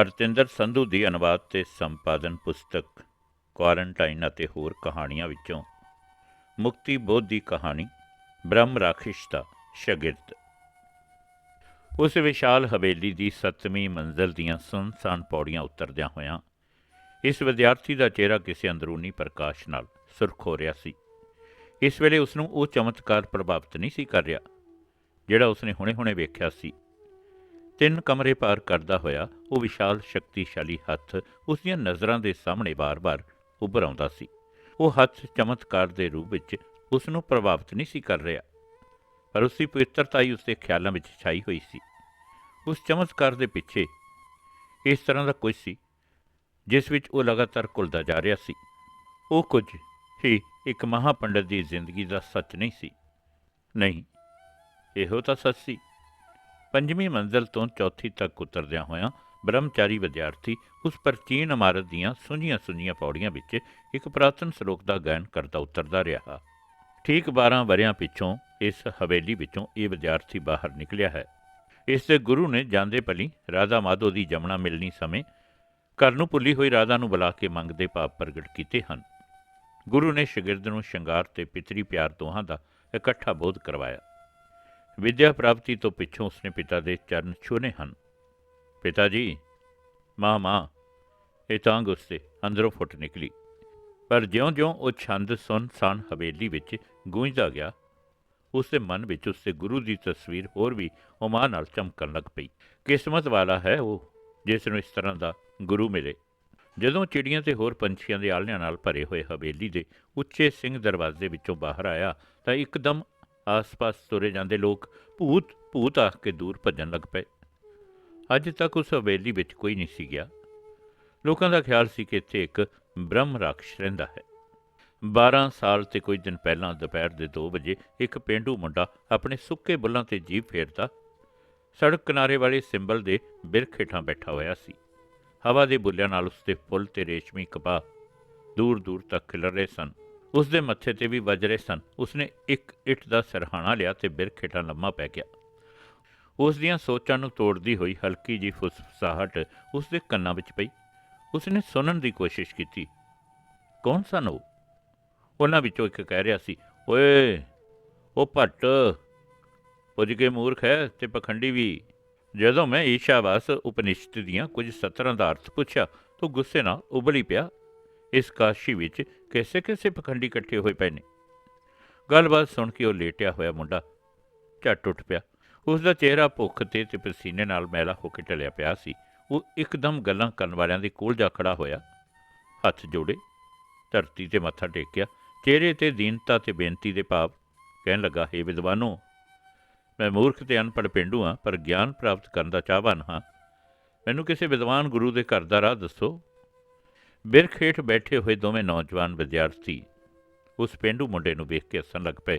ਅਰਤਿੰਦਰ ਸੰਧੂ ਦੀ ਅਨੁਵਾਦ ਤੇ ਸੰਪਾਦਨ ਪੁਸਤਕ, ਕੁਆਰੰਟਾਈਨ ਅਤੇ ਹੋਰ ਕਹਾਣੀਆਂ ਵਿੱਚੋਂ ਮੁਕਤੀ ਬੋਧ ਦੀ ਕਹਾਣੀ, ਬ੍ਰਹਮ ਰਾਖਿਸ਼ ਦਾ ਸ਼ਾਗਿਰਦ। ਉਸ ਵਿਸ਼ਾਲ ਹਵੇਲੀ ਦੀ ਸੱਤਵੀਂ ਮੰਜ਼ਲ ਦੀਆਂ ਸੁੰਨਸਾਨ ਪੌੜੀਆਂ ਉਤਰਦਿਆਂ ਹੋਇਆਂ ਇਸ ਵਿਦਿਆਰਥੀ ਦਾ ਚਿਹਰਾ ਕਿਸੇ ਅੰਦਰੂਨੀ ਪ੍ਰਕਾਸ਼ ਨਾਲ ਸੁਰਖ ਹੋ ਰਿਹਾ ਸੀ। ਇਸ ਵੇਲੇ ਉਸ ਨੂੰ ਉਹ ਚਮਤਕਾਰ ਪ੍ਰਭਾਵਿਤ ਨਹੀਂ ਸੀ ਕਰ ਰਿਹਾ, ਜਿਹੜਾ ਉਸਨੇ ਹੁਣੇ-ਹੁਣੇ ਵੇਖਿਆ ਸੀ। ਤਿੰਨ ਕਮਰੇ ਪਾਰ ਕਰਦਾ ਹੋਇਆ, ਉਹ ਵਿਸ਼ਾਲ ਸ਼ਕਤੀਸ਼ਾਲੀ ਹੱਥ ਉਸ ਦੀਆਂ ਨਜ਼ਰਾਂ ਦੇ ਸਾਹਮਣੇ ਬਾਰ-ਬਾਰ ਉੱਭਰ ਆਉਂਦਾ ਸੀ। ਉਹ ਹੱਥ ਚਮਤਕਾਰ ਦੇ ਰੂਪ ਵਿੱਚ ਉਸ ਨੂੰ ਪ੍ਰਭਾਵਿਤ ਨਹੀਂ ਸੀ ਕਰ ਰਿਹਾ, ਪਰ ਉਸ ਦੀ ਪਵਿੱਤਰਤਾ ਹੀ ਉਸ ਦੇ ਖਿਆਲਾਂ ਵਿੱਚ ਛਾਈ ਹੋਈ ਸੀ। ਉਸ ਚਮਤਕਾਰ ਦੇ ਪਿੱਛੇ ਇਸ ਤਰ੍ਹਾਂ ਦਾ ਕੁਝ ਸੀ, ਜਿਸ ਵਿੱਚ ਉਹ ਲਗਾਤਾਰ ਘੁਲਦਾ ਜਾ ਰਿਹਾ ਸੀ। ਉਹ ਕੁਝ ਹੀ ਇੱਕ ਮਹਾਪੰਡਤ ਦੀ ਜ਼ਿੰਦਗੀ ਦਾ ਸੱਚ ਨਹੀਂ ਸੀ। ਨਹੀਂ, ਇਹੋ ਤਾਂ ਸੱਚ ਸੀ। ਪੰਜਵੀਂ ਮੰਜ਼ਲ ਤੋਂ ਚੌਥੀ ਤੱਕ ਉਤਰਦਿਆਂ ਹੋਇਆਂ ਬ੍ਰਹਮਚਾਰੀ ਵਿਦਿਆਰਥੀ ਉਸ ਪ੍ਰਾਚੀਨ ਇਮਾਰਤ ਦੀਆਂ ਸੁੰਝੀਆਂ ਸੁੰਝੀਆਂ ਪੌੜੀਆਂ ਵਿੱਚ ਇੱਕ ਪ੍ਰਾਤਨ ਸ਼ਲੋਕ ਦਾ ਗਾਇਨ ਕਰਦਾ ਉਤਰਦਾ ਰਿਹਾ। ਠੀਕ 12 ਵਰਿਆਂ ਪਿੱਛੋਂ ਇਸ ਹਵੇਲੀ ਵਿੱਚੋਂ ਇਹ ਵਿਦਿਆਰਥੀ ਬਾਹਰ ਨਿਕਲਿਆ ਹੈ। ਇਸ ਦੇ ਗੁਰੂ ਨੇ ਜਾਂਦੇ ਪਲੀ ਰਾਧਾ ਮਾਧੋ ਦੀ ਜਮਣਾ ਮਿਲਣੀ ਸਮੇਂ ਘਰ ਨੂੰ ਭੁੱਲੀ ਹੋਈ ਰਾਧਾ ਨੂੰ ਬੁਲਾ ਕੇ ਮੰਗਦੇ ਭਾਵ ਪ੍ਰਗਟ ਕੀਤੇ ਹਨ। ਗੁਰੂ ਨੇ ਸ਼ਾਗਿਰਦ ਨੂੰ ਸ਼ਿੰਗਾਰ ਤੇ ਪਿਤਰੀ ਪਿਆਰ ਦੋਹਾਂ ਦਾ ਇਕੱਠਾ ਬੋਧ ਕਰਵਾਇਆ। ਵਿਦਿਆ ਪ੍ਰਾਪਤੀ ਤੋਂ ਪਿੱਛੋਂ ਉਸਨੇ ਪਿਤਾ ਦੇ ਚਰਨ ਛੂਹੇ ਹਨ। ਪਿਤਾ ਜੀ, ਮਾਂ ਮਾਂ, ਇਹ ਤਾਂ ਉਸਦੇ ਅੰਦਰੋਂ ਫੁੱਟ ਨਿਕਲੀ। ਪਰ ਜਿਉਂ-ਜਿਉਂ ਉਹ ਛੰਦ, ਸੁਨ ਸਾਨ ਹਵੇਲੀ ਵਿੱਚ ਗੂੰਜਦਾ ਗਿਆ ਉਸ ਦੇ ਮਨ ਵਿੱਚ ਉਸ ਦੇ ਗੁਰੂ ਦੀ ਤਸਵੀਰ ਹੋਰ ਵੀ ਉਮਾ ਨਾਲ ਚਮਕਣ ਲੱਗ ਪਈ। ਕਿਸਮਤ ਵਾਲਾ ਹੈ ਉਹ, ਜਿਸ ਨੂੰ ਇਸ ਤਰ੍ਹਾਂ ਦਾ ਗੁਰੂ ਮਿਲੇ। ਜਦੋਂ ਚਿੜੀਆਂ ਤੇ ਹੋਰ ਪੰਛੀਆਂ ਦੇ ਆਲ੍ਹਣਿਆਂ ਨਾਲ ਭਰੇ ਹੋਏ ਹਵੇਲੀ ਦੇ ਉੱਚੇ ਸਿੰਘ ਦਰਵਾਜ਼ੇ ਵਿੱਚੋਂ ਬਾਹਰ ਆਇਆ, ਤਾਂ ਇੱਕਦਮ ਆਸ-ਪਾਸ ਤੁਰੇ ਜਾਂਦੇ ਲੋਕ ਭੂਤ ਭੂਤ ਆਖ ਕੇ ਦੂਰ ਭੱਜਣ ਲੱਗ ਪਏ। ਅੱਜ ਤੱਕ ਉਸ ਹਵੇਲੀ ਵਿੱਚ ਕੋਈ ਨਹੀਂ ਸੀ ਗਿਆ। ਲੋਕਾਂ ਦਾ ਖਿਆਲ ਸੀ ਕਿ ਇੱਥੇ ਇੱਕ ਬ੍ਰਹਮ ਰਾਖਸ਼ ਰਹਿੰਦਾ ਹੈ। 12 ਸਾਲ ਤੇ ਕੁਝ ਦਿਨ ਪਹਿਲਾਂ ਦੁਪਹਿਰ ਦੇ 2 ਵਜੇ ਇੱਕ ਪਿੰਡੂ ਮੁੰਡਾ ਆਪਣੇ ਸੁੱਕੇ ਬੁੱਲਾਂ ਤੇ ਜੀਭ ਫੇਰਦਾ ਸੜਕ ਕਿਨਾਰੇ ਵਾਲੇ ਸਿੰਬਲ ਦੇ ਬਿਰਖ ਹੇਠਾਂ ਬੈਠਾ ਹੋਇਆ ਸੀ। ਹਵਾ ਦੇ ਬੁੱਲਿਆਂ ਨਾਲ ਉਸਦੇ ਫੁੱਲ ਤੇ ਰੇਸ਼ਮੀ ਕਪਾਹ ਦੂਰ ਦੂਰ ਤੱਕ ਖਿਲਰ ਰਹੇ ਸਨ। ਉਸ ਦੇ ਮੱਥੇ ਤੇ ਵੀ ਵੱਜ ਰਹੇ ਸਨ। ਉਸਨੇ ਇੱਕ ਇੱਟ ਦਾ ਸਰਹਾਣਾ ਲਿਆ ਤੇ ਬਿਰਖ ਹੇਠਾਂ ਲੰਮਾ ਪੈ ਗਿਆ। ਉਸ ਦੀਆਂ ਸੋਚਾਂ ਨੂੰ ਤੋੜਦੀ ਹੋਈ ਹਲਕੀ ਜੀ ਫੁਸਫਸਾਹਟ ਉਸ ਦੇ ਕੰਨਾਂ ਵਿੱਚ ਪਈ। ਉਸਨੇ ਸੁਣਨ ਦੀ ਕੋਸ਼ਿਸ਼ ਕੀਤੀ। ਕੌਣ ਸਨ ਉਹ? ਉਹਨਾਂ ਵਿੱਚੋਂ ਇੱਕ ਕਹਿ ਰਿਹਾ ਸੀ, ਓਏ, ਉਹ ਭੱਟ। ਪੁੱਜ ਕੇ ਮੂਰਖ ਹੈ ਤੇ ਪਖੰਡੀ ਵੀ। ਜਦੋਂ ਮੈਂ ਈਸ਼ਾਵਾਸ ਉਪਨਿਸ਼ਦ ਦੀਆਂ ਕੁਝ ਸਤਰਾਂ ਦਾ ਅਰਥ ਪੁੱਛਿਆ, ਤਾਂ ਗੁੱਸੇ ਨਾਲ ਉਬਲੀ ਪਿਆ ਇਸ ਕਾਸ਼ੀ ਵਿੱਚ ਕਿਸੇ ਕਿਸੇ ਪਖੰਡੀ ਇਕੱਠੇ ਹੋਏ ਪਏ ਨੇ। ਗੱਲਬਾਤ ਸੁਣ ਕੇ ਉਹ ਲੇਟਿਆ ਹੋਇਆ ਮੁੰਡਾ ਝੱਟ ਉੱਠ ਪਿਆ। ਉਸ ਦਾ ਚਿਹਰਾ ਭੁੱਖ ਤੇ ਤੇ ਪਸੀਨੇ ਨਾਲ ਮੈਲਾ ਹੋ ਕੇ ਢਲਿਆ ਪਿਆ ਸੀ। ਉਹ ਇੱਕਦਮ ਗੱਲਾਂ ਕਰਨ ਵਾਲਿਆਂ ਦੇ ਕੋਲ ਜਾ ਖੜਾ ਹੋਇਆ। ਹੱਥ ਜੋੜੇ, ਧਰਤੀ ਤੇ ਮੱਥਾ ਟੇਕਿਆ। ਚਿਹਰੇ ਤੇ ਦੀਨਤਾ ਤੇ ਬੇਨਤੀ ਦੇ ਭਾਵ ਕਹਿਣ ਲੱਗਾ, ਹੈ ਵਿਦਵਾਨੋ, ਮੈਂ ਮੂਰਖ ਤੇ ਅਨਪੜ੍ਹ ਪਿੰਡੂ ਹਾਂ, ਪਰ ਗਿਆਨ ਪ੍ਰਾਪਤ ਕਰਨ ਦਾ ਚਾਹਵਾਨ ਹਾਂ। ਮੈਨੂੰ ਕਿਸੇ ਵਿਦਵਾਨ ਗੁਰੂ ਦੇ ਘਰ ਦਾ ਰਾਹ ਦੱਸੋ। ਬਿਰਖ ਹੇਠ ਬੈਠੇ ਹੋਏ ਦੋਵੇਂ ਨੌਜਵਾਨ ਵਿਦਿਆਰਥੀ ਉਸ ਪਿੰਡੂ ਮੁੰਡੇ ਨੂੰ ਵੇਖ ਕੇ ਹੱਸਣ ਲੱਗ ਪਏ।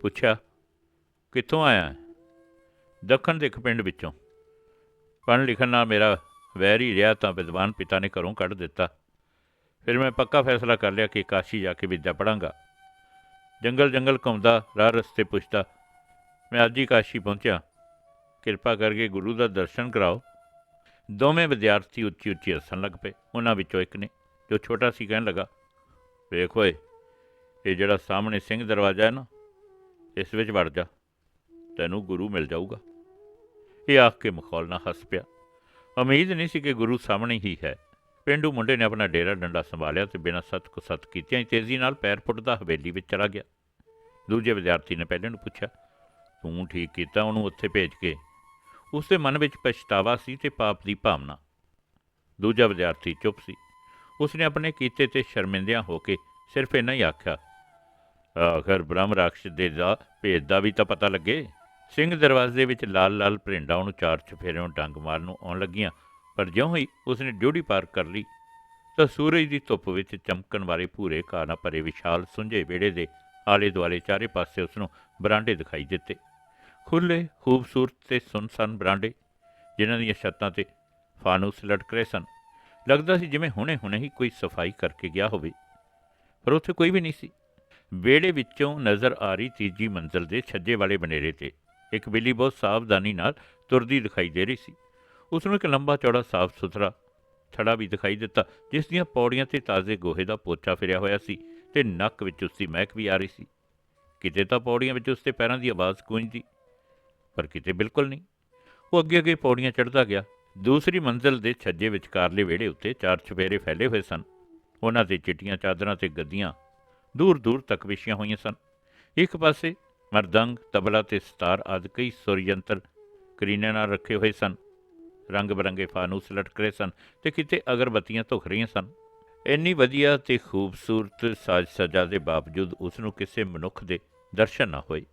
ਪੁੱਛਿਆ, ਕਿੱਥੋਂ ਆਇਆ ਦੱਖਣ ਦੇ ਇੱਕ ਪਿੰਡ ਵਿੱਚੋਂ। ਪੜ੍ਹਨ ਲਿਖਣ ਨਾਲ ਮੇਰਾ ਵੈਰ ਹੀ ਰਿਹਾ ਤਾਂ ਵਿਦਵਾਨ ਪਿਤਾ ਨੇ ਘਰੋਂ ਕੱਢ ਦਿੱਤਾ। ਫਿਰ ਮੈਂ ਪੱਕਾ ਫੈਸਲਾ ਕਰ ਲਿਆ ਕਿ ਕਾਸ਼ੀ ਜਾ ਕੇ ਵਿਦਿਆ ਪੜਾਂਗਾ ਜੰਗਲ ਜੰਗਲ ਘੁੰਮਦਾ, ਰਾਹ ਰਸਤੇ ਪੁੱਛਦਾ, ਮੈਂ ਅੱਜ ਹੀ ਕਾਸ਼ੀ ਪਹੁੰਚਿਆ। ਕਿਰਪਾ ਕਰਕੇ ਗੁਰੂ ਦਾ ਦਰਸ਼ਨ ਕਰਾਓ। ਦੋਵੇਂ ਵਿਦਿਆਰਥੀ ਉੱਚੀ ਉੱਚੀ ਹੱਸਣ ਲੱਗ ਪਏ। ਉਹਨਾਂ ਵਿੱਚੋਂ ਇੱਕ ਨੇ, ਜੋ ਛੋਟਾ ਸੀ, ਕਹਿਣ ਲੱਗਾ, ਵੇਖ ਓਏ, ਇਹ ਜਿਹੜਾ ਸਾਹਮਣੇ ਸਿੰਘ ਦਰਵਾਜ਼ਾ ਹੈ ਨਾ, ਇਸ ਵਿੱਚ ਵੜ ਜਾ, ਤੈਨੂੰ ਗੁਰੂ ਮਿਲ ਜਾਊਗਾ। ਇਹ ਆਖ ਕੇ ਮਖੌਲ ਨਾਲ ਹੱਸ ਪਿਆ। ਉਮੀਦ ਨਹੀਂ ਸੀ ਕਿ ਗੁਰੂ ਸਾਹਮਣੇ ਹੀ ਹੈ। ਪਿੰਡੂ ਮੁੰਡੇ ਨੇ ਆਪਣਾ ਡੇਰਾ ਡੰਡਾ ਸੰਭਾਲਿਆ ਤੇ ਬਿਨਾਂ ਸੱਤ ਕੋ ਸੱਤ ਕੀਤਿਆਂ ਹੀ ਤੇਜ਼ੀ ਨਾਲ ਪੈਰ ਪੁੱਟਦਾ ਹਵੇਲੀ ਵਿੱਚ ਚਲਾ ਗਿਆ। ਦੂਜੇ ਵਿਦਿਆਰਥੀ ਨੇ ਪਹਿਲੇ ਨੂੰ ਪੁੱਛਿਆ, ਤੂੰ ਠੀਕ ਕੀਤਾ ਉਹਨੂੰ ਉੱਥੇ ਭੇਜ ਕੇ? ਉਸ ਦੇ ਮਨ ਵਿੱਚ ਪਛਤਾਵਾ ਸੀ ਤੇ ਪਾਪ ਦੀ ਭਾਵਨਾ। ਦੂਜਾ ਵਿਦਿਆਰਥੀ ਚੁੱਪ ਸੀ। ਉਸਨੇ ਆਪਣੇ ਕੀਤੇ ਤੇ ਸ਼ਰਮਿੰਦਿਆਂ ਹੋ ਕੇ ਸਿਰਫ ਇੰਨਾ ਹੀ ਆਖਿਆ, ਆਖਰ ਬ੍ਰਹਮ ਰਾਖਸ਼ ਦੇ ਦਾ ਭੇਦ ਦਾ ਵੀ ਤਾਂ ਪਤਾ ਲੱਗੇ। ਸਿੰਘ ਦਰਵਾਜ਼ੇ ਵਿੱਚ ਲਾਲ ਲਾਲ ਭਰਿੰਡਾ ਉਹਨੂੰ ਚਾਰ ਚਫੇਰਿਓਂ ਡੰਗ ਮਾਰਨ ਨੂੰ ਆਉਣ ਲੱਗੀਆਂ, ਪਰ ਜਿਉਂ ਹੀ ਉਸਨੇ ਡਿਊਟੀ ਪਾਰ ਕਰ ਲਈ, ਤਾਂ ਸੂਰਜ ਦੀ ਧੁੱਪ ਵਿੱਚ ਚਮਕਣ ਵਾਲੇ ਭੂਰੇ ਘਾਹ ਨਾਲ ਭਰੇ ਵਿਸ਼ਾਲ ਸੁੰਝੇ ਵਿਹੜੇ ਦੇ ਆਲੇ ਦੁਆਲੇ ਚਾਰੇ ਪਾਸੇ ਉਸ ਨੂੰ ਬਰਾਂਡੇ ਦਿਖਾਈ ਦਿੱਤੇ। ਖੁੱਲੇ ਖੂਬਸੂਰਤ ਤੇ ਸੁਨਸਾਨ ਬਰਾਂਡੇ, ਜਿਨ੍ਹਾਂ ਦੀਆਂ ਛੱਤਾਂ ਤੇ ਫਾਨੂਸ ਲਟਕ ਰਹੇ ਸਨ। ਲੱਗਦਾ ਸੀ ਜਿਵੇਂ ਹੁਣੇ-ਹੁਣੇ ਹੀ ਕੋਈ ਸਫ਼ਾਈ ਕਰਕੇ ਗਿਆ ਹੋਵੇ। ਪਰ ਉੱਥੇ ਕੋਈ ਵੀ ਨਹੀਂ ਸੀ। ਵਿਹੜੇ ਵਿੱਚੋਂ ਨਜ਼ਰ ਆ ਰਹੀ ਤੀਜੀ ਮੰਜ਼ਲ ਦੇ ਛੱਜੇ ਵਾਲੇ ਬਨੇਰੇ ਤੇ ਇੱਕ ਬਿੱਲੀ ਬਹੁਤ ਸਾਵਧਾਨੀ ਨਾਲ ਤੁਰਦੀ ਦਿਖਾਈ ਦੇ ਰਹੀ ਸੀ। ਉਸ ਨੂੰ ਇੱਕ ਲੰਬਾ ਚੌੜਾ ਸਾਫ਼ ਸੁਥਰਾ ਥੜਾ ਵੀ ਦਿਖਾਈ ਦਿੱਤਾ, ਜਿਸ ਦੀਆਂ ਪੌੜੀਆਂ ਤੇ ਤਾਜ਼ੇ ਗੋਹੇ ਦਾ ਪੋਚਾ ਫਿਰਿਆ ਹੋਇਆ ਸੀ ਤੇ ਨੱਕ ਵਿੱਚ ਉਸ ਦੀ ਮਹਿਕ ਵੀ ਆ ਰਹੀ ਸੀ। ਕਿਤੇ ਤਾਂ ਪੌੜੀਆਂ ਵਿੱਚ ਉਸ ਦੇ ਪੈਰਾਂ ਦੀ ਆਵਾਜ਼ ਗੂੰਜਦੀ ਪਰ ਕਿਤੇ ਬਿਲਕੁਲ ਨਹੀਂ। ਉਹ ਅੱਗੇ ਅੱਗੇ ਪੌੜੀਆਂ ਚੜ੍ਹਦਾ ਗਿਆ। ਦੂਸਰੀ ਮੰਜ਼ਲ ਦੇ ਛੱਜੇ ਵਿਚਕਾਰਲੇ ਵਿਹੜੇ ਉੱਤੇ ਚਾਰ ਚੁਫੇਰੇ ਫੈਲੇ ਹੋਏ ਸਨ। ਉਹਨਾਂ ਤੇ ਚਿੱਟੀਆਂ ਚਾਦਰਾਂ ਤੇ ਗੱਦੀਆਂ ਦੂਰ ਦੂਰ ਤੱਕ ਵਿਛੀਆਂ ਹੋਈਆਂ ਸਨ। ਇੱਕ ਪਾਸੇ ਮਰਦੰਗ, ਤਬਲਾ ਤੇ ਸਤਾਰ ਆਦਿ ਕਈ ਸੁਰ ਯੰਤਰ ਕਰੀਨੇ ਨਾਲ ਰੱਖੇ ਹੋਏ ਸਨ। ਰੰਗ ਬਰੰਗੇ ਫਾਨੂਸ ਲਟਕ ਰਹੇ ਸਨ ਤੇ ਕਿਤੇ ਅਗਰਬੱਤੀਆਂ ਧੁਖ ਰਹੀਆਂ ਸਨ। ਇੰਨੀ ਵਧੀਆ ਤੇ ਖੂਬਸੂਰਤ ਸਾਜ ਸਜਾ ਦੇ ਬਾਵਜੂਦ ਉਸ ਨੂੰ ਕਿਸੇ ਮਨੁੱਖ ਦੇ ਦਰਸ਼ਨ ਨਾ ਹੋਏ।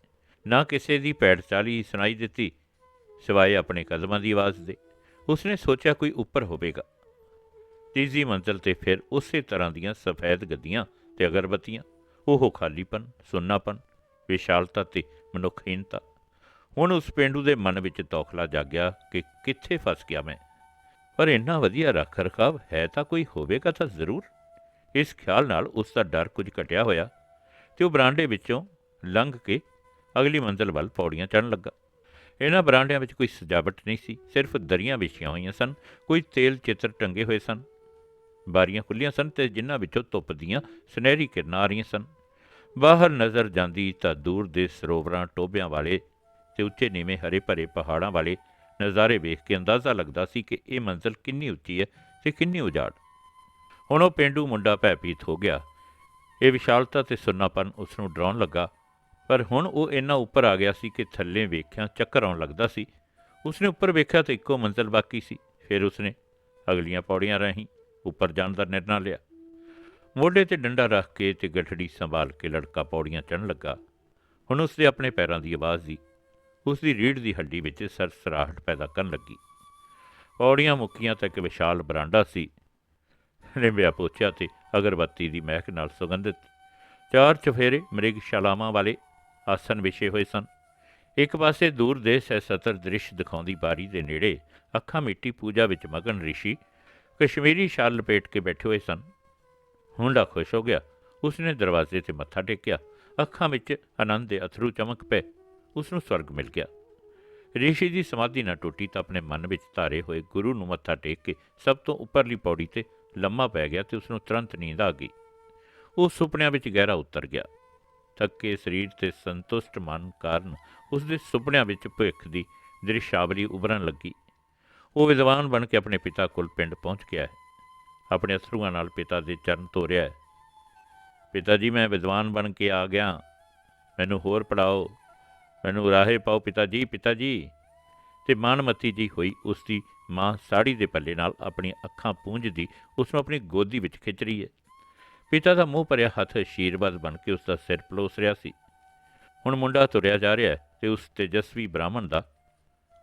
ਨਾ ਕਿਸੇ ਦੀ ਪੈੜ ਚਾਲੀ ਸੁਣਾਈ ਦਿੱਤੀ, ਸਿਵਾਏ ਆਪਣੇ ਕਦਮਾਂ ਦੀ ਆਵਾਜ਼ ਦੇ। ਉਸਨੇ ਸੋਚਿਆ ਕੋਈ ਉੱਪਰ ਹੋਵੇਗਾ। ਤੀਜੀ ਮੰਜ਼ਲ ਤੇ ਫਿਰ ਉਸੇ ਤਰ੍ਹਾਂ ਦੀਆਂ ਸਫੈਦ ਗੱਦੀਆਂ ਤੇ ਅਗਰਬੱਤੀਆਂ, ਉਹ ਖਾਲੀਪਨ, ਸੁੰਨਾਪਨ, ਵਿਸ਼ਾਲਤਾ ਤੇ ਮਨੁੱਖਹੀਨਤਾ ਹੁਣ ਉਸ ਪਿੰਡੂ ਦੇ ਮਨ ਵਿੱਚ ਤੌਖਲਾ ਜਾਗਿਆ ਕਿ ਕਿੱਥੇ ਫਸ ਗਿਆ ਮੈਂ। ਪਰ ਇੰਨਾ ਵਧੀਆ ਰੱਖ ਰਖਾਵ ਹੈ ਤਾਂ ਕੋਈ ਹੋਵੇਗਾ ਤਾਂ ਜ਼ਰੂਰ। ਇਸ ਖਿਆਲ ਨਾਲ ਉਸ ਦਾ ਡਰ ਕੁਝ ਘਟਿਆ ਹੋਇਆ ਤੇ ਉਹ ਬਰਾਂਡੇ ਵਿੱਚੋਂ ਲੰਘ ਕੇ ਅਗਲੀ ਮੰਜ਼ਲ ਵੱਲ ਪੌੜੀਆਂ ਚੜ੍ਹਨ ਲੱਗਾ। ਇਹਨਾਂ ਬਰਾਂਡਿਆਂ ਵਿੱਚ ਕੋਈ ਸਜਾਵਟ ਨਹੀਂ ਸੀ, ਸਿਰਫ ਦਰੀਆਂ ਵਿਛੀਆਂ ਹੋਈਆਂ ਸਨ, ਕੋਈ ਤੇਲ ਚਿੱਤਰ ਟੰਗੇ ਹੋਏ ਸਨ। ਬਾਰੀਆਂ ਖੁੱਲੀਆਂ ਸਨ ਤੇ ਜਿਨ੍ਹਾਂ ਵਿੱਚੋਂ ਧੁੱਪ ਦੀਆਂ ਸੁਨਹਿਰੀ ਕਿਰਨਾਂ ਆ ਰਹੀਆਂ ਸਨ। ਬਾਹਰ ਨਜ਼ਰ ਜਾਂਦੀ ਤਾਂ ਦੂਰ ਦੇ ਸਰੋਵਰਾਂ ਟੋਬਿਆਂ ਵਾਲੇ ਤੇ ਉੱਚੇ ਨੀਵੇਂ ਹਰੇ ਭਰੇ ਪਹਾੜਾਂ ਵਾਲੇ ਨਜ਼ਾਰੇ ਵੇਖ ਕੇ ਅੰਦਾਜ਼ਾ ਲੱਗਦਾ ਸੀ ਕਿ ਇਹ ਮੰਜ਼ਲ ਕਿੰਨੀ ਉੱਚੀ ਹੈ ਤੇ ਕਿੰਨੀ ਉਜਾੜ। ਹੁਣ ਉਹ ਪਿੰਡੂ ਮੁੰਡਾ ਭੈਭੀਤ ਹੋ ਗਿਆ। ਇਹ ਵਿਸ਼ਾਲਤਾ ਤੇ ਸੁੰਨਾਪਨ ਉਸ ਨੂੰ ਡਰਾਉਣ ਲੱਗਾ। ਪਰ ਹੁਣ ਉਹ ਇੰਨਾ ਉੱਪਰ ਆ ਗਿਆ ਸੀ ਕਿ ਥੱਲੇ ਵੇਖਿਆ ਚੱਕਰ ਆਉਣ ਲੱਗਦਾ ਸੀ। ਉਸਨੇ ਉੱਪਰ ਵੇਖਿਆ ਤਾਂ ਇੱਕੋ ਮੰਜ਼ਲ ਬਾਕੀ ਸੀ। ਫਿਰ ਉਸਨੇ ਅਗਲੀਆਂ ਪੌੜੀਆਂ ਰਾਹੀਂ ਉੱਪਰ ਜਾਣ ਦਾ ਨਿਰਣਾ ਲਿਆ। ਮੋਢੇ ਤੇ ਡੰਡਾ ਰੱਖ ਕੇ ਤੇ ਗਠੜੀ ਸੰਭਾਲ ਕੇ ਲੜਕਾ ਪੌੜੀਆਂ ਚੜ੍ਹਨ ਲੱਗਾ। ਹੁਣ ਉਸਦੇ ਆਪਣੇ ਪੈਰਾਂ ਦੀ ਆਵਾਜ਼ ਦੀ, ਉਸਦੀ ਰੀੜ੍ਹ ਦੀ ਹੱਡੀ ਵਿੱਚ ਸਰਸਰਾਹਟ ਪੈਦਾ ਕਰਨ ਲੱਗੀ। ਪੌੜੀਆਂ ਮੁੱਕੀਆਂ ਤੱਕ ਵਿਸ਼ਾਲ ਬਰਾਂਡਾ ਸੀ। ਨਿੰਬਿਆ ਪੋਚਿਆ ਤੇ ਅਗਰਬੱਤੀ ਦੀ ਮਹਿਕ ਨਾਲ ਸੁਗੰਧਿਤ। ਚਾਰ ਚਫੇਰੇ ਮ੍ਰਿਗ ਸ਼ਾਲਾਵਾਂ ਵਾਲੇ ਆਸਨ ਵਿਛੇ ਹੋਏ ਸਨ। ਇੱਕ ਪਾਸੇ ਦੂਰ ਦੇ ਸਤਰ ਦ੍ਰਿਸ਼ ਦਿਖਾਉਂਦੀ ਬਾਰੀ ਦੇ ਨੇੜੇ, ਅੱਖਾਂ ਮਿੱਟੀ ਪੂਜਾ ਵਿੱਚ ਮਗਨ ਰਿਸ਼ੀ, ਕਸ਼ਮੀਰੀ ਸ਼ਾਲ ਲਪੇਟ ਕੇ ਬੈਠੇ ਹੋਏ ਸਨ। ਹੁੰਡਾ ਖੁਸ਼ ਹੋ ਗਿਆ। ਉਸਨੇ ਦਰਵਾਜ਼ੇ ਤੇ ਮੱਥਾ ਟੇਕਿਆ। ਅੱਖਾਂ ਵਿੱਚ ਆਨੰਦ ਦੇ ਅਥਰੂ ਚਮਕ ਪਏ। ਉਸ ਨੂੰ ਸਵਰਗ ਮਿਲ ਗਿਆ। ਰਿਸ਼ੀ ਦੀ ਸਮਾਧੀ ਨਾ ਟੁੱਟੀ ਤਾਂ ਆਪਣੇ ਮਨ ਵਿੱਚ ਧਾਰੇ ਹੋਏ ਗੁਰੂ ਨੂੰ ਮੱਥਾ ਟੇਕ ਕੇ ਸਭ ਤੋਂ ਉੱਪਰਲੀ ਪੌੜੀ ਤੇ ਲੰਮਾ ਪੈ ਗਿਆ ਤੇ ਉਸ ਨੂੰ ਤੁਰੰਤ ਨੀਂਦ ਆ ਗਈ। ਉਹ ਸੁਪਨਿਆਂ ਵਿੱਚ ਗਹਿਰਾ ਉਤਰ ਗਿਆ। ਥੱਕੇ ਸਰੀਰ ਤੇ ਸੰਤੁਸ਼ਟ ਮਨ ਕਾਰਨ ਉਸ ਦੇ ਸੁਪਨਿਆਂ ਵਿੱਚ ਭਵਿੱਖ ਦੀ ਦ੍ਰਿਸ਼ਾਵਲੀ ਉਭਰਨ ਲੱਗੀ। ਉਹ ਵਿਦਵਾਨ ਬਣ ਕੇ ਆਪਣੇ ਪਿਤਾ ਕੋਲ ਪਿੰਡ ਪਹੁੰਚ ਗਿਆ ਹੈ। ਆਪਣੇ ਅਥਰੂਆਂ ਨਾਲ ਪਿਤਾ ਦੇ ਚਰਨ ਧੋਰਿਆ ਹੈ। ਪਿਤਾ ਜੀ, ਮੈਂ ਵਿਦਵਾਨ ਬਣ ਕੇ ਆ ਗਿਆ। ਮੈਨੂੰ ਹੋਰ ਪੜਾਓ ਮੈਨੂੰ ਰਾਹੇ ਪਾਓ ਪਿਤਾ ਜੀ ਪਿਤਾ ਜੀ। ਤੇ ਮਾਨਮਤੀ ਜੀ ਹੋਈ ਉਸ ਦੀ ਮਾਂ ਸਾੜੀ ਦੇ ਪੱਲੇ ਨਾਲ ਆਪਣੀਆਂ ਅੱਖਾਂ ਪੂੰਝਦੀ ਉਸ ਨੂੰ ਆਪਣੀ ਗੋਦੀ ਵਿੱਚ ਖਿੱਚ ਰਹੀ ਹੈ। ਪਿਤਾ ਦਾ ਮੂੰਹ ਭਰਿਆ ਹੱਥ ਅਸ਼ੀਰਵਾਦ ਬਣ ਕੇ ਉਸ ਦਾ ਸਿਰ ਪਲੋਸ ਰਿਹਾ ਸੀ। ਹੁਣ ਮੁੰਡਾ ਤੁਰਿਆ ਜਾ ਰਿਹਾ ਹੈ ਤੇ ਉਸ ਤੇਜਸਵੀ ਬ੍ਰਾਹਮਣ ਦਾ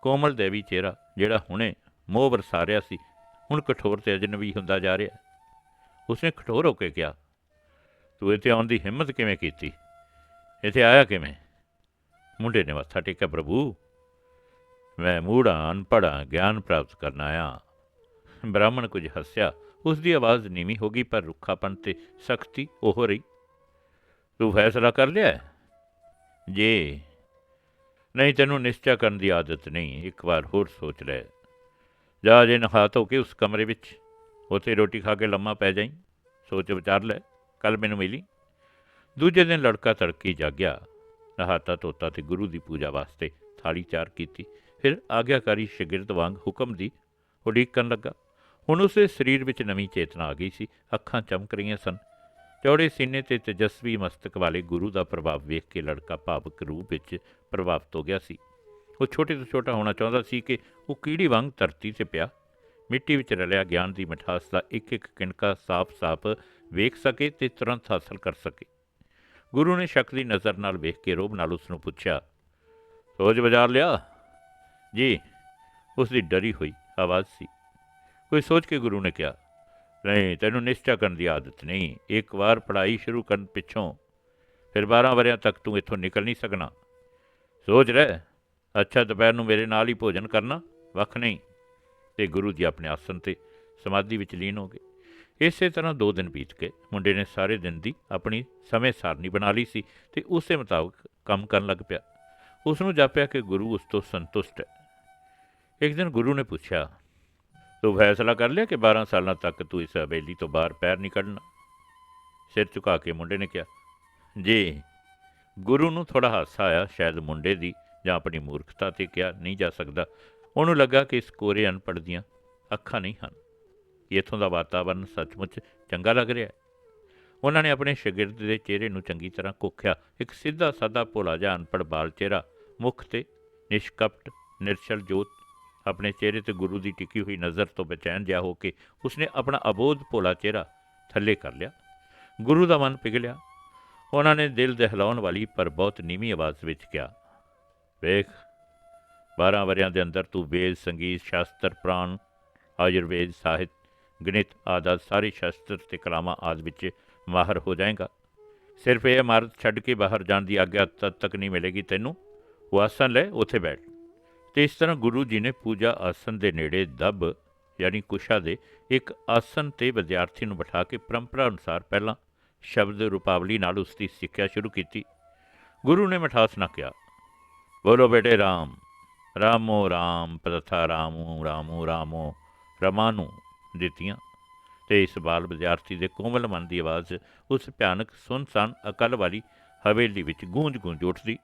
ਕੋਮਲ ਦੇਵੀ ਚਿਹਰਾ, ਜਿਹੜਾ ਹੁਣੇ ਮੋਹ ਵਰਸਾ ਰਿਹਾ ਸੀ, ਹੁਣ ਕਠੋਰ ਤੇ ਅਜਨਬੀ ਹੁੰਦਾ ਜਾ ਰਿਹਾ ਉਸਨੇ ਕਠੋਰ ਹੋ ਕੇ ਕਿਹਾ, ਤੂੰ ਇੱਥੇ ਆਉਣ ਦੀ ਹਿੰਮਤ ਕਿਵੇਂ ਕੀਤੀ? ਇੱਥੇ ਆਇਆ ਕਿਵੇਂ? ਮੁੰਡੇ ਨੇ ਮੱਥਾ ਟੇਕਿਆ, ਪ੍ਰਭੂ, ਮੈਂ ਮੂੜਾ ਅਨਪੜ੍ਹਾਂ ਗਿਆਨ ਪ੍ਰਾਪਤ ਕਰਨ ਆਇਆ। ਬ੍ਰਾਹਮਣ ਕੁਝ ਹੱਸਿਆ ਉਸ ਦੀ ਆਵਾਜ਼ ਨੀਵੀਂ ਹੋ ਗਈ, ਪਰ ਰੁੱਖਾਪਣ ਤੇ ਸਖਤੀ ਉਹ ਰਹੀ। ਤੂੰ ਫੈਸਲਾ ਕਰ ਲਿਆ ਹੈ? ਜੀ। ਨਹੀਂ, ਤੈਨੂੰ ਨਿਸ਼ਚੈ ਕਰਨ ਦੀ ਆਦਤ ਨਹੀਂ, ਇੱਕ ਵਾਰ ਹੋਰ ਸੋਚ ਲੈ। ਜਾ ਜੇ ਨਹਾ ਧੋ ਕੇ ਉਸ ਕਮਰੇ ਵਿੱਚ, ਉੱਥੇ ਰੋਟੀ ਖਾ ਕੇ ਲੰਮਾ ਪੈ ਜਾਈਂ। ਸੋਚ ਵਿਚਾਰ ਲੈ ਕੱਲ ਮੈਨੂੰ ਮਿਲੀ। ਦੂਜੇ ਦਿਨ ਲੜਕਾ ਤੜਕੀ ਜਾਗਿਆ, ਨਹਾਤਾ ਧੋਤਾ ਤੇ ਗੁਰੂ ਦੀ ਪੂਜਾ ਵਾਸਤੇ ਥਾਲੀ ਚਾਰ ਕੀਤੀ। ਫਿਰ ਆਗਿਆਕਾਰੀ ਸ਼ਾਗਿਰਦ ਵਾਂਗ ਹੁਕਮ ਦੀ ਉਡੀਕ ਕਰਨ ਲੱਗਾ। ਹੁਣ ਉਸੇ ਸਰੀਰ ਵਿੱਚ ਨਵੀਂ ਚੇਤਨਾ ਆ ਗਈ ਸੀ। ਅੱਖਾਂ ਚਮਕ ਰਹੀਆਂ ਸਨ। ਚੌੜੇ ਸੀਨੇ ਤੇ ਤੇਜਸਵੀ ਮਸਤਕ ਵਾਲੇ ਗੁਰੂ ਦਾ ਪ੍ਰਭਾਵ ਵੇਖ ਕੇ ਲੜਕਾ ਭਾਵਕ ਰੂਪ ਵਿੱਚ ਪ੍ਰਭਾਵਿਤ ਹੋ ਗਿਆ ਸੀ। ਉਹ ਛੋਟੇ ਤੋਂ ਛੋਟਾ ਹੋਣਾ ਚਾਹੁੰਦਾ ਸੀ ਕਿ ਉਹ ਕੀੜੀ ਵਾਂਗ ਧਰਤੀ ਤੇ ਪਿਆ। ਮਿੱਟੀ ਵਿੱਚ ਰਲਿਆ ਗਿਆਨ ਦੀ ਮਿਠਾਸ ਦਾ ਇੱਕ ਇੱਕ ਕਿਣਕਾ ਸਾਫ਼-ਸਾਫ਼ ਵੇਖ ਸਕੇ ਤੇ ਤੁਰੰਤ ਹਾਸਲ ਕਰ ਸਕੇ। ਗੁਰੂ ਨੇ ਸ਼ੱਕ ਦੀ ਨਜ਼ਰ ਨਾਲ ਵੇਖ ਕੇ ਰੋਬ ਨਾਲ ਉਸ ਨੂੰ ਪੁੱਛਿਆ ਸੋਚ ਬਾਜ਼ਾਰ ਲਿਆ? ਜੀ। ਉਸ ਦੀ ਡਰੀ ਹੋਈ ਆਵਾਜ਼ ਸੀ। ਕੋਈ ਸੋਚ ਕੇ ਗੁਰੂ ਨੇ ਕਿਹਾ, ਨਹੀਂ, ਤੈਨੂੰ ਨਿਸ਼ਚਾ ਕਰਨ ਦੀ ਆਦਤ ਨਹੀਂ। ਇੱਕ ਵਾਰ ਪੜ੍ਹਾਈ ਸ਼ੁਰੂ ਕਰਨ ਪਿੱਛੋਂ ਫਿਰ 12 ਵਰਿਆਂ ਤੱਕ ਤੂੰ ਇੱਥੋਂ ਨਿਕਲ ਨਹੀਂ ਸਕਣਾ। ਸੋਚ ਰਹਿ ਅੱਛਾ ਦੁਪਹਿਰ ਨੂੰ ਮੇਰੇ ਨਾਲ ਹੀ ਭੋਜਨ ਕਰਨਾ, ਵੱਖ ਨਹੀਂ। ਤੇ ਗੁਰੂ ਜੀ ਆਪਣੇ ਆਸਨ ਤੇ ਸਮਾਧੀ ਵਿੱਚ ਲੀਨ ਹੋ ਗਏ। ਇਸੇ ਤਰ੍ਹਾਂ ਦੋ ਦਿਨ ਬੀਤ ਗਏ। ਮੁੰਡੇ ਨੇ ਸਾਰੇ ਦਿਨ ਦੀ ਆਪਣੀ ਸਮੇਂ ਸਾਰਣੀ ਬਣਾ ਲਈ ਸੀ ਤੇ ਉਸੇ ਮੁਤਾਬਕ ਕੰਮ ਕਰਨ ਲੱਗ ਪਿਆ। ਉਸ ਨੂੰ ਜਾਪਿਆ ਕਿ ਗੁਰੂ ਉਸ ਤੋਂ ਸੰਤੁਸ਼ਟ ਹੈ। ਇੱਕ ਦਿਨ ਗੁਰੂ ਨੇ ਪੁੱਛਿਆ ਤੂੰ ਫੈਸਲਾ ਕਰ ਲਿਆ ਕਿ 12 ਸਾਲਾਂ ਤੱਕ ਤੂੰ ਇਸ ਹਵੇਲੀ ਤੋਂ ਬਾਹਰ ਪੈਰ ਨਹੀਂ ਕੱਢਣਾ? ਸਿਰ ਝੁਕਾ ਕੇ ਮੁੰਡੇ ਨੇ ਕਿਹਾ, ਜੀ, ਗੁਰੂ ਨੂੰ ਥੋੜਾ ਹਾਸਾ ਆਇਆ, ਸ਼ਾਇਦ ਮੁੰਡੇ ਦੀ ਜਾਂ ਆਪਣੀ ਮੂਰਖਤਾ ਤੇ ਕਿਹਾ ਨਹੀਂ ਜਾ ਸਕਦਾ। ਉਹਨੂੰ ਲੱਗਾ ਕਿ ਇਸ ਕੋਰੇ ਅਨਪੜ੍ਹ ਦੀਆਂ ਅੱਖਾਂ ਨਹੀਂ ਹਨ। ਇੱਥੋਂ ਦਾ ਵਾਤਾਵਰਣ ਸੱਚਮੁੱਚ ਚੰਗਾ ਲੱਗ ਰਿਹਾ ਹੈ। ਉਹਨਾਂ ਨੇ ਆਪਣੇ ਸ਼ਾਗਿਰਦ ਦੇ ਚਿਹਰੇ ਨੂੰ ਚੰਗੀ ਤਰ੍ਹਾਂ ਕੋਖਿਆ ਇੱਕ ਸਿੱਧਾ ਸਾਦਾ ਭੋਲਾ ਜਿਹਾ ਅਨਪੜ੍ਹ ਬਾਲ ਚਿਹਰਾ ਮੁਖ ਤੇ ਨਿਸ਼ਕਪਟ ਨਿਰਛਲ ਜੋਤ ਆਪਣੇ ਚਿਹਰੇ ਤੇ ਗੁਰੂ ਦੀ ਟਿਕੀ ਹੋਈ ਨਜ਼ਰ ਤੋਂ ਬਚੈਨ ਜਿਹਾ ਹੋ ਕੇ ਉਸਨੇ ਆਪਣਾ ਅਬੋਧ ਭੋਲਾ ਚਿਹਰਾ ਥੱਲੇ ਕਰ ਲਿਆ। ਗੁਰੂ ਦਾ ਮਨ ਪਿਘਲਿਆ। ਉਹਨਾਂ ਨੇ ਦਿਲ ਦਹਿਲਾਉਣ ਵਾਲੀ ਪਰ ਬਹੁਤ ਨੀਵੀਂ ਆਵਾਜ਼ ਵਿੱਚ ਕਿਹਾ, ਵੇਖ 12 ਵਰਿਆਂ ਦੇ ਅੰਦਰ ਤੂੰ ਵੇਦ, ਸੰਗੀਤ, ਸ਼ਾਸਤਰ, ਪ੍ਰਾਣ, ਆਯੁਰਵੇਦ, ਸਾਹਿਤ, ਗਣਿਤ, ਆਦਿ ਸਾਰੇ ਸ਼ਾਸਤਰ ਤੇ ਕਲਾਮਾਂ ਆਦਿ ਵਿੱਚ ਮਾਹਰ ਹੋ ਜਾਏਗਾ। ਸਿਰਫ ਇਹ ਇਮਾਰਤ ਛੱਡ ਕੇ ਬਾਹਰ ਜਾਣ ਦੀ ਆਗਿਆ ਤਦ ਤੱਕ ਨਹੀਂ ਮਿਲੇਗੀ ਤੈਨੂੰ। ਉਹ ਆਸਨ ਲੈ, ਉੱਥੇ ਬੈਠ। ਤੇ ਇਸ ਤਰ੍ਹਾਂ ਗੁਰੂ ਜੀ ਨੇ ਪੂਜਾ ਆਸਨ ਦੇ ਨੇੜੇ ਦੱਬ, ਯਾਨੀ ਕੁਸ਼ਾ ਦੇ ਇੱਕ ਆਸਨ ਤੇ ਵਿਦਿਆਰਥੀ ਨੂੰ ਬਿਠਾ ਕੇ ਪਰੰਪਰਾ ਅਨੁਸਾਰ ਪਹਿਲਾਂ ਸ਼ਬਦ ਰੂਪਾਵਲੀ ਨਾਲ ਉਸ ਦੀ ਸਿੱਖਿਆ ਸ਼ੁਰੂ ਕੀਤੀ। ਗੁਰੂ ਨੇ ਮਠਾਸ ਨਾ ਕਿਹਾ, ਬੋਲੋ ਬੇਟੇ ਰਾਮ, ਰਾਮੋ ਰਾਮ ਪ੍ਰਥਾ ਰਾਮੋ ਰਾਮੋ ਰਾਮੋ ਰਮਾਨੂ ਦਿੱਤੀਆਂ। ਤੇ ਇਸ ਬਾਲ ਵਿਦਿਆਰਥੀ ਦੇ ਕੋਮਲ ਮਨ ਦੀ ਆਵਾਜ਼ ਉਸ ਭਿਆਨਕ ਸੁਨਸਾਨ ਅਕਲ ਵਾਲੀ ਹਵੇਲੀ ਵਿੱਚ ਗੂੰਜ ਗੂੰਜ ਉੱਠਦੀ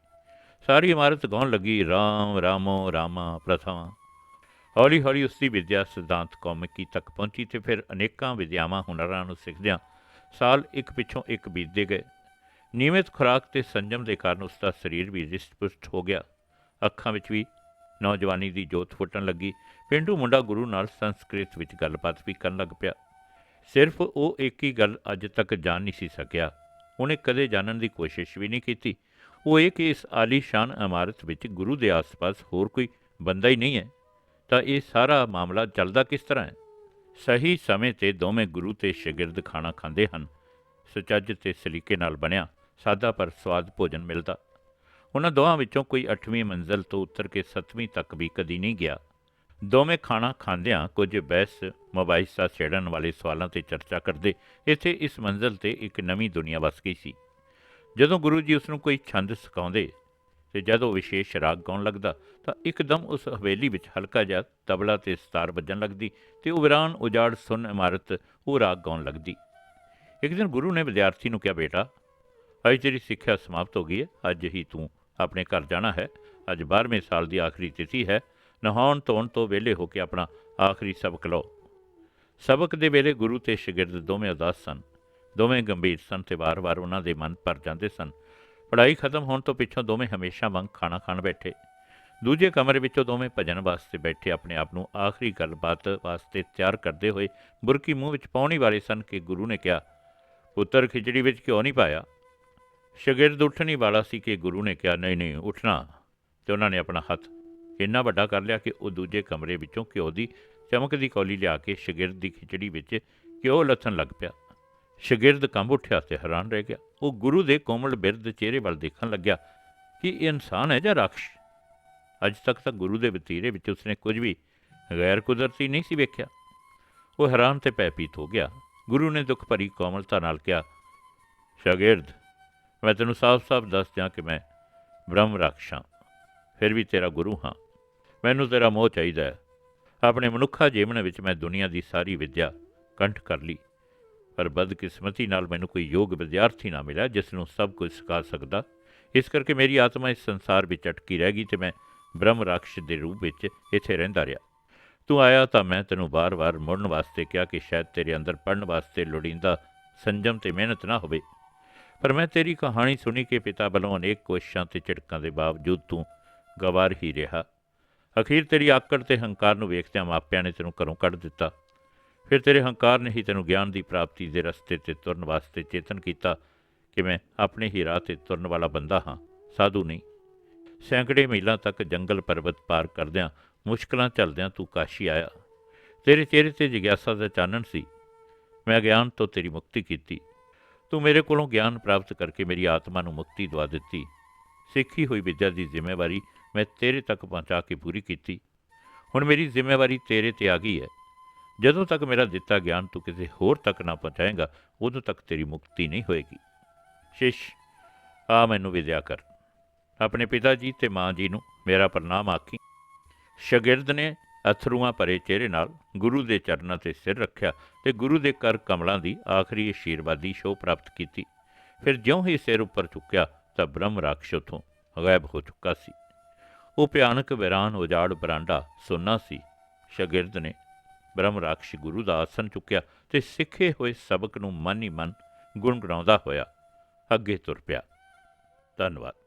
ਸਾਰੀ ਇਮਾਰਤ ਗਾਉਣ ਲੱਗੀ, ਰਾਮ, ਰਾਮੋ, ਰਾਮਾ, ਪ੍ਰਥਮਾ। ਹੌਲੀ ਹੌਲੀ ਉਸਦੀ ਵਿਦਿਆ ਸਿਧਾਂਤ ਕੌਮਿਕੀ ਤੱਕ ਪਹੁੰਚੀ ਤੇ ਫਿਰ ਅਨੇਕਾਂ ਵਿਦਿਆਵਾਂ ਹੁਨਰਾਂ ਨੂੰ ਸਿੱਖਦਿਆਂ ਸਾਲ ਇੱਕ ਪਿੱਛੋਂ ਇੱਕ ਬੀਤਦੇ ਗਏ। ਨਿਯਮਿਤ ਖੁਰਾਕ ਤੇ ਸੰਜਮ ਦੇ ਕਾਰਨ ਉਸਦਾ ਸਰੀਰ ਵੀ ਰਿਸ਼ਟ-ਪੁਸ਼ਟ ਹੋ ਗਿਆ। ਅੱਖਾਂ ਵਿੱਚ ਵੀ ਨੌਜਵਾਨੀ ਦੀ ਜੋਤ ਫੁੱਟਣ ਲੱਗੀ। ਪਿੰਡੂ ਮੁੰਡਾ ਗੁਰੂ ਨਾਲ ਸੰਸਕ੍ਰਿਤ ਵਿੱਚ ਗੱਲਬਾਤ ਵੀ ਕਰਨ ਲੱਗ ਪਿਆ। ਸਿਰਫ ਉਹ ਇੱਕ ਹੀ ਗੱਲ ਅੱਜ ਤੱਕ ਜਾਣ ਨਹੀਂ ਸੀ ਸਕਿਆ। ਉਹਨੇ ਕਦੇ ਜਾਣਨ ਦੀ ਕੋਸ਼ਿਸ਼ ਵੀ ਨਹੀਂ ਕੀਤੀ। ਉਹ ਇਹ ਕਿ ਇਸ ਆਲੀਸ਼ਾਨ ਇਮਾਰਤ ਵਿੱਚ ਗੁਰੂ ਦੇ ਆਸ-ਪਾਸ ਹੋਰ ਕੋਈ ਬੰਦਾ ਹੀ ਨਹੀਂ ਹੈ, ਤਾਂ ਇਹ ਸਾਰਾ ਮਾਮਲਾ ਚੱਲਦਾ ਕਿਸ ਤਰ੍ਹਾਂ ਹੈ? ਸਹੀ ਸਮੇਂ ਤੇ ਦੋਵੇਂ ਗੁਰੂ ਤੇ ਸ਼ਾਗਿਰਦ ਖਾਣਾ ਖਾਂਦੇ ਹਨ। ਸੁਚੱਜ ਤੇ ਸਲੀਕੇ ਨਾਲ ਬਣਿਆ ਸਾਦਾ ਪਰ ਸਵਾਦ ਭੋਜਨ ਮਿਲਦਾ। ਉਹਨਾਂ ਦੋਹਾਂ ਵਿੱਚੋਂ ਕੋਈ 8ਵੀਂ ਮੰਜ਼ਲ ਤੋਂ ਉੱਤਰ ਕੇ 7ਵੀਂ ਤੱਕ ਵੀ ਕਦੀ ਨਹੀਂ ਗਿਆ। ਦੋਵੇਂ ਖਾਣਾ ਖਾਂਦਿਆਂ ਕੁਝ ਬਹਿਸ, ਮੁਬਾਇਸਾ ਛੇੜਨ ਵਾਲੇ ਸਵਾਲਾਂ ਤੇ ਚਰਚਾ ਕਰਦੇ ਇੱਥੇ ਇਸ ਮੰਜ਼ਲ ਤੇ ਇੱਕ ਨਵੀਂ ਦੁਨੀਆ ਵਸ ਗਈ ਸੀ। ਜਦੋਂ ਗੁਰੂ ਜੀ ਉਸ ਨੂੰ ਕੋਈ ਛੰਦ ਸਿਖਾਉਂਦੇ ਤੇ ਜਦੋਂ ਵਿਸ਼ੇਸ਼ ਰਾਗ ਗਾਉਣ ਲੱਗਦਾ, ਤਾਂ ਇੱਕਦਮ ਉਸ ਹਵੇਲੀ ਵਿੱਚ ਹਲਕਾ ਜਿਹਾ ਤਬਲਾ ਤੇ ਸਤਾਰ ਵੱਜਣ ਲੱਗਦੀ ਤੇ ਉਹ ਵਿਰਾਨ ਉਜਾੜ ਸੁੰਨ ਇਮਾਰਤ ਉਹ ਰਾਗ ਗਾਉਣ ਲੱਗਦੀ। ਇੱਕ ਦਿਨ ਗੁਰੂ ਨੇ ਵਿਦਿਆਰਥੀ ਨੂੰ ਕਿਹਾ, ਬੇਟਾ, ਅੱਜ ਤੇਰੀ ਸਿੱਖਿਆ ਸਮਾਪਤ ਹੋ ਗਈ ਹੈ, ਅੱਜ ਹੀ ਤੂੰ ਆਪਣੇ ਘਰ ਜਾਣਾ ਹੈ, ਅੱਜ 12ਵੇਂ ਸਾਲ ਦੀ ਆਖਰੀ ਤਿਥੀ ਹੈ, ਨਹਾਉਣ ਧੋਣ ਤੋਂ ਵਿਹਲੇ ਹੋ ਕੇ ਆਪਣਾ ਆਖਰੀ ਸਬਕ ਲਓ। ਸਬਕ ਦੇ ਵੇਲੇ ਗੁਰੂ ਤੇ ਸ਼ਾਗਿਰਦ ਦੋਵੇਂ ਉਦਾਸ ਸਨ। ਦੋਵੇਂ ਗੰਭੀਰ ਸਨ ਤੇ ਵਾਰ-ਵਾਰ ਉਹਨਾਂ ਦੇ ਮਨ ਭਰ ਜਾਂਦੇ ਸਨ। ਪੜ੍ਹਾਈ ਖਤਮ ਹੋਣ ਤੋਂ ਪਿੱਛੋਂ ਦੋਵੇਂ ਹਮੇਸ਼ਾ ਵਾਂਗ ਖਾਣਾ ਖਾਣ ਬੈਠੇ। ਦੂਜੇ ਕਮਰੇ ਵਿੱਚੋਂ ਦੋਵੇਂ ਭਜਨ ਵਾਸਤੇ ਬੈਠੇ ਆਪਣੇ ਆਪ ਨੂੰ ਆਖਰੀ ਗੱਲਬਾਤ ਵਾਸਤੇ ਤਿਆਰ ਕਰਦੇ ਹੋਏ ਬੁਰਕੀ ਮੂੰਹ ਵਿੱਚ ਪਾਉਣੀ ਵਾਲੇ ਸਨ ਕਿ ਗੁਰੂ ਨੇ ਕਿਹਾ, ਪੁੱਤਰ, ਖਿਚੜੀ ਵਿੱਚ ਕਿਉਂ ਨਹੀਂ ਪਾਇਆ? ਸ਼ਗਿਰਦ ਉੱਠਣੀ ਵਾਲਾ ਸੀ ਕਿ ਗੁਰੂ ਨੇ ਕਿਹਾ, ਨਹੀਂ ਨਹੀਂ, ਉੱਠਣਾ। ਤੇ ਉਹਨਾਂ ਨੇ ਆਪਣਾ ਹੱਥ ਇੰਨਾ ਵੱਡਾ ਕਰ ਲਿਆ ਕਿ ਉਹ ਦੂਜੇ ਕਮਰੇ ਵਿੱਚੋਂ ਘਿਓ ਦੀ ਚਮਕਦੀ ਕੌਲੀ ਲਿਆ ਕੇ ਸ਼ਗਿਰਦ ਦੀ ਖਿਚੜੀ ਵਿੱਚ ਘਿਓ ਲੱਥਣ ਲੱਗ ਪਿਆ। ਸ਼ਾਗਿਰਦ ਕੰਬ ਉੱਠਿਆ ਤੇ ਹੈਰਾਨ ਰਹਿ ਗਿਆ। ਉਹ ਗੁਰੂ ਦੇ ਕੋਮਲ ਬਿਰਧ ਚਿਹਰੇ ਵੱਲ ਦੇਖਣ ਲੱਗਿਆ ਕਿ ਇਹ ਇਨਸਾਨ ਹੈ ਜਾਂ ਰਾਖਸ਼? ਅੱਜ ਤੱਕ ਤਾਂ ਗੁਰੂ ਦੇ ਵਤੀਰੇ ਵਿੱਚ ਉਸਨੇ ਕੁਝ ਵੀ ਗੈਰ ਕੁਦਰਤੀ ਨਹੀਂ ਸੀ ਵੇਖਿਆ। ਉਹ ਹੈਰਾਨ ਤੇ ਭੈਭੀਤ ਹੋ ਗਿਆ। ਗੁਰੂ ਨੇ ਦੁੱਖ ਭਰੀ ਕੋਮਲਤਾ ਨਾਲ ਕਿਹਾ, ਸ਼ਾਗਿਰਦ, ਮੈਂ ਤੈਨੂੰ ਸਾਫ਼-ਸਾਫ਼ ਦੱਸ ਦਿਆਂ ਕਿ ਮੈਂ ਬ੍ਰਹਮ ਰਾਖਸ਼ਾਂ ਫਿਰ ਵੀ ਤੇਰਾ ਗੁਰੂ ਹਾਂ। ਮੈਨੂੰ ਤੇਰਾ ਮੋਹ ਚਾਹੀਦਾ ਹੈ। ਆਪਣੇ ਮਨੁੱਖਾ ਜੀਵਨ ਵਿੱਚ ਮੈਂ ਦੁਨੀਆ ਦੀ ਸਾਰੀ ਵਿਦਿਆ ਕੰਠ ਕਰ ਲਈ। ਪਰ ਬਦਕਿਸਮਤੀ ਨਾਲ ਮੈਨੂੰ ਕੋਈ ਯੋਗ ਵਿਦਿਆਰਥੀ ਨਾ ਮਿਲਿਆ, ਜਿਸ ਨੂੰ ਸਭ ਕੁਝ ਸਿਖਾ ਸਕਦਾ। ਇਸ ਕਰਕੇ ਮੇਰੀ ਆਤਮਾ ਇਸ ਸੰਸਾਰ ਵਿੱਚ ਅਟਕੀ ਰਹਿ ਗਈ ਤੇ ਮੈਂ ਬ੍ਰਹਮ ਰਾਖਸ਼ ਦੇ ਰੂਪ ਵਿੱਚ ਇੱਥੇ ਰਹਿੰਦਾ ਰਿਹਾ। ਤੂੰ ਆਇਆ ਤਾਂ ਮੈਂ ਤੈਨੂੰ ਬਾਰ-ਬਾਰ ਮੁੜਨ ਵਾਸਤੇ ਕਿਹਾ ਕਿ ਸ਼ਾਇਦ ਤੇਰੇ ਅੰਦਰ ਪੜਨ ਵਾਸਤੇ ਲੋੜੀਂਦਾ ਸੰਜਮ ਤੇ ਮਿਹਨਤ ਨਾ ਹੋਵੇ। ਪਰ ਮੈਂ ਤੇਰੀ ਕਹਾਣੀ ਸੁਣੀ ਕਿ ਪਿਤਾ ਵੱਲੋਂ ਅਨੇਕ ਕੋਸ਼ਿਸ਼ਾਂ ਤੇ ਝਿੜਕਾਂ ਦੇ ਬਾਵਜੂਦ ਤੂੰ ਗਵਾਰ ਹੀ ਰਿਹਾ। ਅਖੀਰ ਤੇਰੀ ਆਕੜ ਤੇ ਹੰਕਾਰ ਨੂੰ ਵੇਖਦਿਆਂ ਮਾਪਿਆਂ ਨੇ ਤੈਨੂੰ ਘਰੋਂ ਕੱਢ ਦਿੱਤਾ। ਫਿਰ ਤੇਰੇ ਹੰਕਾਰ ਨੇ ਹੀ ਤੈਨੂੰ ਗਿਆਨ ਦੀ ਪ੍ਰਾਪਤੀ ਦੇ ਰਸਤੇ ਤੇ ਤੁਰਨ ਵਾਸਤੇ ਚੇਤਨ ਕੀਤਾ ਕਿ ਮੈਂ ਆਪਣੇ ਹੀ ਰਾਹ ਤੇ ਤੁਰਨ ਵਾਲਾ ਬੰਦਾ ਹਾਂ, ਸਾਧੂ ਨਹੀਂ। ਸੈਂਕੜੇ ਮੀਲਾਂ ਤੱਕ ਜੰਗਲ ਪਰਬਤ ਪਾਰ ਕਰਦਿਆਂ ਮੁਸ਼ਕਲਾਂ ਚੱਲਦਿਆਂ ਤੂੰ ਕਾਸ਼ੀ ਆਇਆ। ਤੇਰੇ ਚਿਹਰੇ ਤੇ ਜਿਗਿਆਸਾ ਦਾ ਚਾਨਣ ਸੀ। ਮੈਂ ਗਿਆਨ ਤੋਂ ਤੇਰੀ ਮੁਕਤੀ ਕੀਤੀ। ਤੂੰ ਮੇਰੇ ਕੋਲੋਂ ਗਿਆਨ ਪ੍ਰਾਪਤ ਕਰਕੇ ਮੇਰੀ ਆਤਮਾ ਨੂੰ ਮੁਕਤੀ ਦਵਾ ਦਿੱਤੀ। ਸਿੱਖੀ ਹੋਈ ਵਿਦਿਆ ਦੀ ਜ਼ਿੰਮੇਵਾਰੀ ਮੈਂ ਤੇਰੇ ਤੱਕ ਪਹੁੰਚਾ ਕੇ ਪੂਰੀ ਕੀਤੀ। ਹੁਣ ਮੇਰੀ ਜ਼ਿੰਮੇਵਾਰੀ ਤੇਰੇ ਤੇ ਆ ਗਈ ਹੈ। ਜਦੋਂ ਤੱਕ ਮੇਰਾ ਦਿੱਤਾ ਗਿਆਨ ਤੂੰ ਕਿਸੇ ਹੋਰ ਤੱਕ ਨਾ ਪਹੁੰਚਾਏਗਾ, ਉਦੋਂ ਤੱਕ ਤੇਰੀ ਮੁਕਤੀ ਨਹੀਂ ਹੋਏਗੀ। ਸ਼ਿਸ਼, ਆ ਮੈਨੂੰ ਵਿਦਿਆ ਕਰ। ਆਪਣੇ ਪਿਤਾ ਜੀ ਤੇ ਮਾਂ ਜੀ ਨੂੰ ਮੇਰਾ ਪ੍ਰਣਾਮ ਆਖੀ। ਸ਼ਾਗਿਰਦ ਨੇ ਅਥਰੂਆਂ ਭਰੇ ਚਿਹਰੇ ਨਾਲ ਗੁਰੂ ਦੇ ਚਰਨਾਂ ਤੇ ਸਿਰ ਰੱਖਿਆ ਤੇ ਗੁਰੂ ਦੇ ਕਰ ਕਮਲਾਂ ਦੀ ਆਖਰੀ ਅਸ਼ੀਰਵਾਦੀ ਸ਼ੋਅ ਪ੍ਰਾਪਤ ਕੀਤੀ। ਫਿਰ ਜਿਉਂ ਹੀ ਸਿਰ ਉੱਪਰ ਚੁੱਕਿਆ ਤਾਂ ਬ੍ਰਹਮ ਰਾਖਸ਼ ਉੱਥੋਂ ਗਾਇਬ ਹੋ ਚੁੱਕਾ ਸੀ। ਉਹ ਭਿਆਨਕ, ਵਿਰਾਨ, ਉਜਾੜ, ਬਰਾਂਡਾ, ਸੁੰਨਾ ਸੀ। ਸ਼ਾਗਿਰਦ ਨੇ ਬ੍ਰਹਮ ਰਾਖਸ਼ ਗੁਰੂ ਦਾ ਆਸਨ ਚੁੱਕਿਆ ਤੇ ਸਿੱਖੇ ਹੋਏ ਸਬਕ ਨੂੰ ਮਨ ਹੀ ਮਨ ਗੁੰਗਣਾਉਂਦਾ ਹੋਇਆ ਅੱਗੇ ਤੁਰ ਪਿਆ। ਧੰਨਵਾਦ।